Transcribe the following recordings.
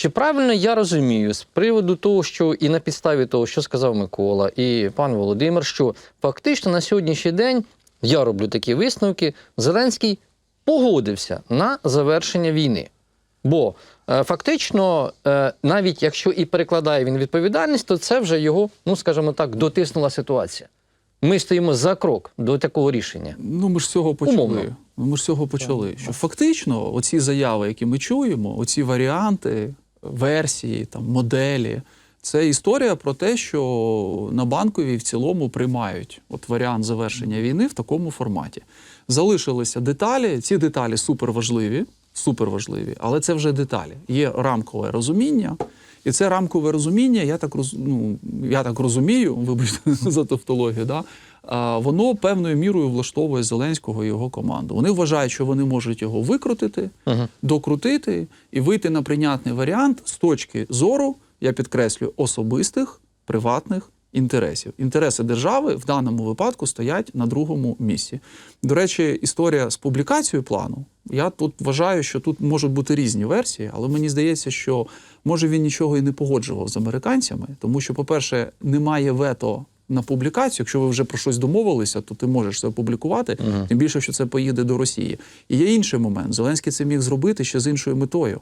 Чи правильно я розумію з приводу того, що і на підставі того, що сказав Микола і пан Володимир, що фактично на сьогоднішній день я роблю такі висновки, Зеленський погодився на завершення війни. Бо е, фактично, е, навіть якщо і перекладає він відповідальність, то це вже його, ну скажімо так, дотиснула ситуація. Ми стоїмо за крок до такого рішення. Ну, ми ж з цього почали. Умовно. Ну, Ми ж з цього почали. Що фактично, оці заяви, які ми чуємо, оці варіанти, версії, там, моделі, це історія про те, що на банковій в цілому приймають от варіант завершення війни в такому форматі. Залишилися деталі. Ці деталі суперважливі, суперважливі, але це вже деталі. Є рамкове розуміння. І це рамкове розуміння, я так роз, ну, я так розумію, вибачте за тавтологію, да, а, воно певною мірою влаштовує Зеленського і його команду. Вони вважають, що вони можуть його викрутити, ага. докрутити і вийти на прийнятний варіант з точки зору, я підкреслюю, особистих приватних інтересів. Інтереси держави в даному випадку стоять на другому місці. До речі, історія з публікацією плану. Я тут вважаю, що тут можуть бути різні версії, але мені здається, що може він нічого і не погоджував з американцями, тому що, по-перше, немає вето на публікацію. Якщо ви вже про щось домовилися, то ти можеш це опублікувати, Мгм. тим більше, що це поїде до Росії. І є інший момент. Зеленський це міг зробити ще з іншою метою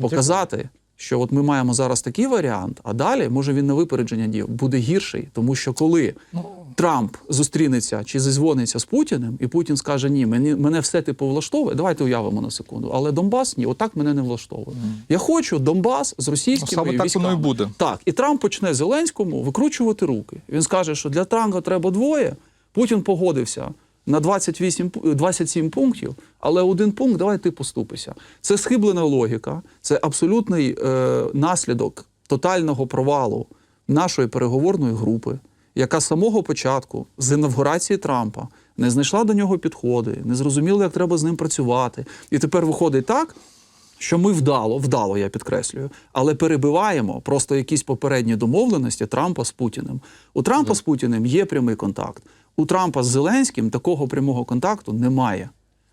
показати. Що от ми маємо зараз такий варіант, а далі може він на випередження діяв буде гірший, тому що коли Трамп зустрінеться чи зізвониться з Путіним, і Путін скаже: Ні, мені мене все типу влаштовує. Давайте уявимо на секунду. Але Донбас ні, отак мене не влаштовує. Я хочу Донбас з Ну, російськими саме так військами. воно і буде. Так, і Трамп почне Зеленському викручувати руки. Він скаже, що для Трампа треба двоє. Путін погодився на 28, 27 пунктів, але один пункт давай ти поступися. Це схиблена логіка, це абсолютний е, наслідок тотального провалу нашої переговорної групи, яка з самого початку, з інавгурації Трампа, не знайшла до нього підходи, не зрозуміла, як треба з ним працювати. І тепер виходить так, що ми вдало, вдало, я підкреслюю, але перебиваємо просто якісь попередні домовленості Трампа з Путіним. У Трампа з Путіним є прямий контакт. У Трампа з Зеленським такого прямого контакту немає.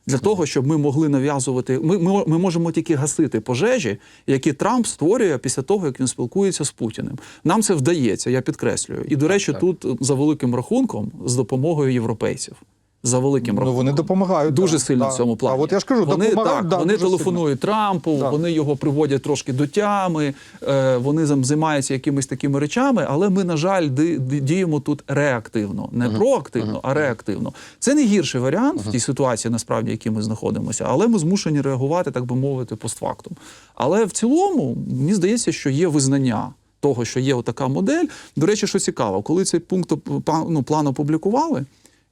Для того, щоб ми могли нав'язувати, ми, ми, ми можемо тільки гасити пожежі, які Трамп створює після того, як він спілкується з Путіним. Нам це вдається, я підкреслюю. І, до речі, так. тут за великим рахунком з допомогою європейців. За великим Ну, вони допомагають. Дуже так, сильно так. в цьому плані. А от я ж кажу, вони, так, да, вони телефонують Трампу, Так. вони його приводять трошки до тями, е, вони займаються якимись такими речами, але ми, на жаль, діємо тут реактивно. Не проактивно, а реактивно. Це не гірший варіант в тій ситуації, насправді, в якій ми знаходимося, але ми змушені реагувати, так би мовити, постфактум. Але в цілому, мені здається, що є визнання. Того, що є така модель. До речі, що цікаво, коли цей пункт ну, план опублікували,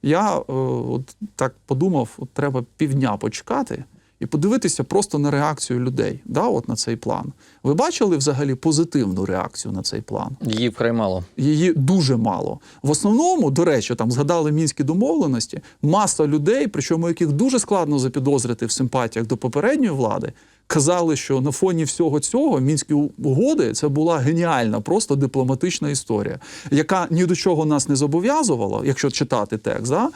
я е, от так подумав, от треба півдня почекати і подивитися просто на реакцію людей да, от на цей план. Ви бачили взагалі позитивну реакцію на цей план? Її вкрай мало. Її дуже мало. В основному, до речі, там згадали мінські домовленості. Маса людей, причому яких дуже складно запідозрити в симпатіях до попередньої влади, казали, що на фоні всього цього мінські угоди це була геніальна, просто дипломатична історія, яка ні до чого нас не зобов'язувала, якщо читати текст. Да?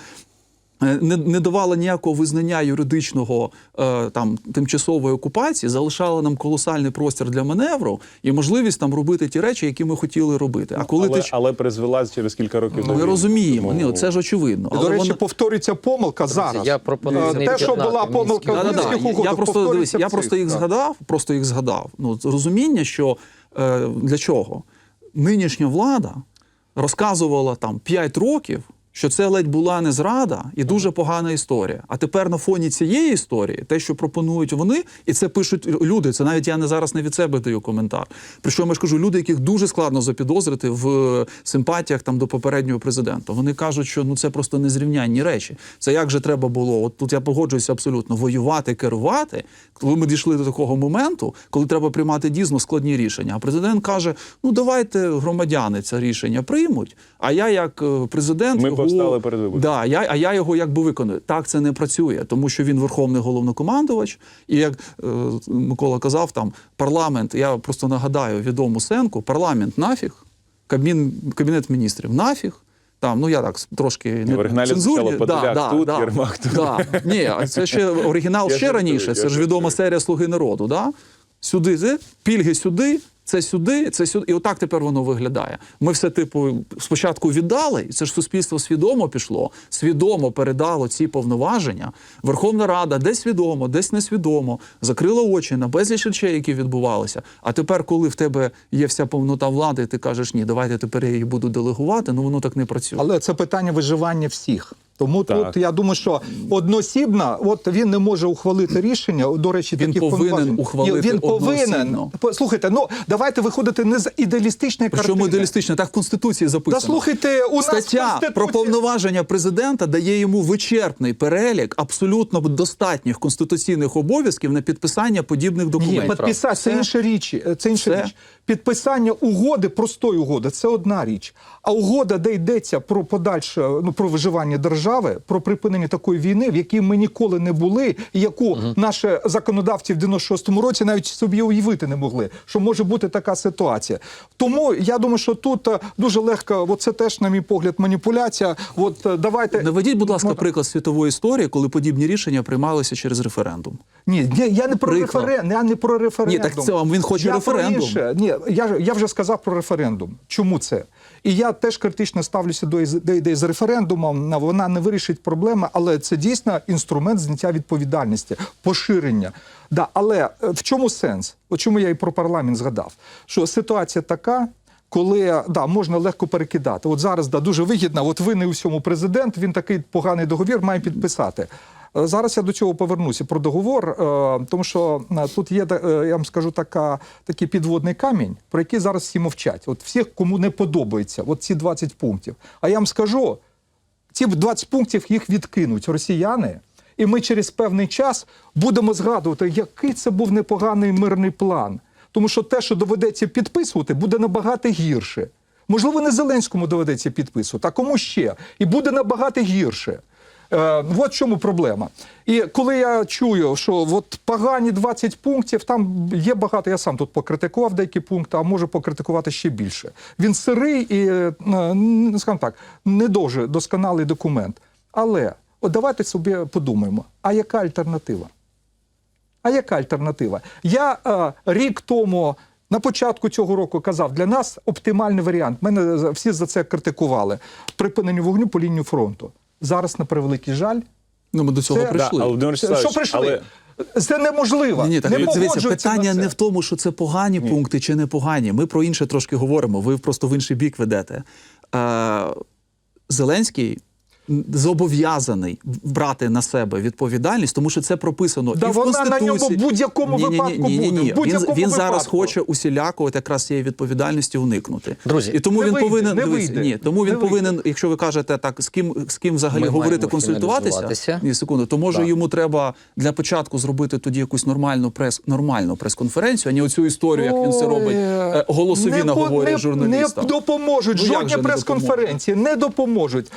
Е, не, не давала ніякого визнання юридичного е, там тимчасової окупації, залишала нам колосальний простір для маневру і можливість там робити ті речі, які ми хотіли робити. А коли але, ти але призвела через кілька років. ми розуміємо, Тому- ні, це ж очевидно. І, до речі, вона- повторюється помилка зараз. Я пропоную Е, не те, що була помилка Да-да-да. мінських Я просто дивись, я в просто їх так. згадав, просто їх згадав. Ну розуміння, що е, для чого нинішня влада розказувала там 5 років. Що це ледь була не зрада і дуже погана історія. А тепер на фоні цієї історії, те, що пропонують вони, і це пишуть люди. Це навіть я не зараз не від себе даю коментар. Причому я ж кажу, люди, яких дуже складно запідозрити в симпатіях там до попереднього президента. Вони кажуть, що ну це просто незрівнянні речі. Це як же треба було? От тут я погоджуюся абсолютно воювати, керувати. Коли ми дійшли до такого моменту, коли треба приймати дійсно складні рішення. А президент каже: ну давайте громадяни це рішення приймуть. А я, як е, президент, Ми його, повстали перед вибором. Да, я, а я його якби виконую. Так це не працює, тому що він верховний головнокомандувач. І як е, Микола казав, там парламент, я просто нагадаю відому сенку: парламент нафіг, кабін, кабінет міністрів нафіг. Там, ну я так трошки не В оригіналі цензурні. звучало «Подоляк тут, Єрмак тут». Да. Ні, а це ще оригінал Я ще раніше. Це ж відома серія Слуги народу. Да? сюди, пільги сюди. Це сюди, це сюди, і отак тепер воно виглядає. Ми все типу спочатку віддали, і це ж суспільство свідомо пішло, свідомо передало ці повноваження. Верховна Рада десь свідомо, десь несвідомо закрила очі на безліч речей, які відбувалися. А тепер, коли в тебе є вся повнота влади, ти кажеш, ні, давайте тепер я її буду делегувати. Ну воно так не працює. Але це питання виживання всіх. Тому Так. тут я думаю, що односібно, от він не може ухвалити рішення. До речі, Він таких повинен ухвалити Він повинен. Послухайте, ну давайте виходити не з ідеалістичної картини. ідеалістично, так в Конституції записано. Та слухайте, у нас Стаття Конституції- про повноваження президента дає йому вичерпний перелік абсолютно достатніх конституційних обов'язків на підписання подібних Ні, документів. підписати це інша річ. Це інша річ. Підписання угоди, простої угоди, це одна річ. А угода, де йдеться про подальше ну про виживання держави, про припинення такої війни, в якій ми ніколи не були, і яку наші законодавці в 96-му році навіть собі уявити не могли, що може бути така ситуація. Тому я думаю, що тут е, дуже легко, от це теж, на мій погляд, маніпуляція. От е, давайте Наведіть, будь ласка, приклад світової історії, коли подібні рішення приймалися через референдум. Ні, я не про референдум. Я не про референдум. Ні, так це вам він хоче я референдум. Ні, я, я вже сказав про референдум. Чому це? І я теж критично ставлюся до, ідеї з референдумом. На- Вона не вирішить проблеми, але це дійсно інструмент зняття відповідальності, поширення. Да, але е, в чому сенс? От чому я і про парламент згадав? Що ситуація така. Коли да, можна легко перекидати. От зараз да, дуже вигідно, от ви не у всьому президент, він такий поганий договір має підписати. Е, Зараз я до цього повернуся про договор, е, тому що е, тут є, я вам скажу, така, такий підводний камінь, про який зараз всі мовчать. От всіх, кому не подобається, от ці 20 пунктів. А я вам скажу, ці 20 пунктів їх відкинуть росіяни, і ми через певний час будемо згадувати, який це був непоганий мирний план. Тому що те, що доведеться підписувати, буде набагато гірше. Можливо, не Зеленському доведеться підписувати, а кому ще? І буде набагато гірше. Е, от в чому проблема. І коли я чую, що от погані 20 пунктів, там є багато, я сам тут покритикував деякі пункти, а можу покритикувати ще більше. Він сирий і, е, скажімо так, не дуже досконалий документ. Але от давайте собі подумаємо, а яка альтернатива? А яка альтернатива? Я е, рік тому. На початку цього року казав, для нас оптимальний варіант. Мене всі за це критикували. Припинення вогню по лінію фронту. Зараз, на превеликий жаль, Ну, ми до цього Це- прийшли. Да, Володимир це, що прийшли? але Це неможливо. Ні, ні, так не дивіться, питання це. не в тому, що це погані пункти чи не погані. Ми про інше трошки говоримо. Ви просто в інший бік ведете. Е, Зеленський зобов'язаний брати на себе відповідальність, тому що це прописано Да і в вона на ньому в будь-якому випадку ні-ні-ні. буде, в Він, будь-якому він зараз випадку. хоче усіляко от якраз цієї відповідальності уникнути. Друзі, і тому не він вийде, повинен не вийде, ні, тому він вийде. повинен, якщо ви кажете так, з ким з ким взагалі Ми говорити, консультуватися. Ні, секунду, то може Так. йому треба для початку зробити тоді якусь нормальну прес нормальну прес-конференцію, а не оцю історію, як він це робить. е, Голосові не наговорює не, журналістам. Не допоможуть. Ну, Жодні прес-конференції не допоможуть.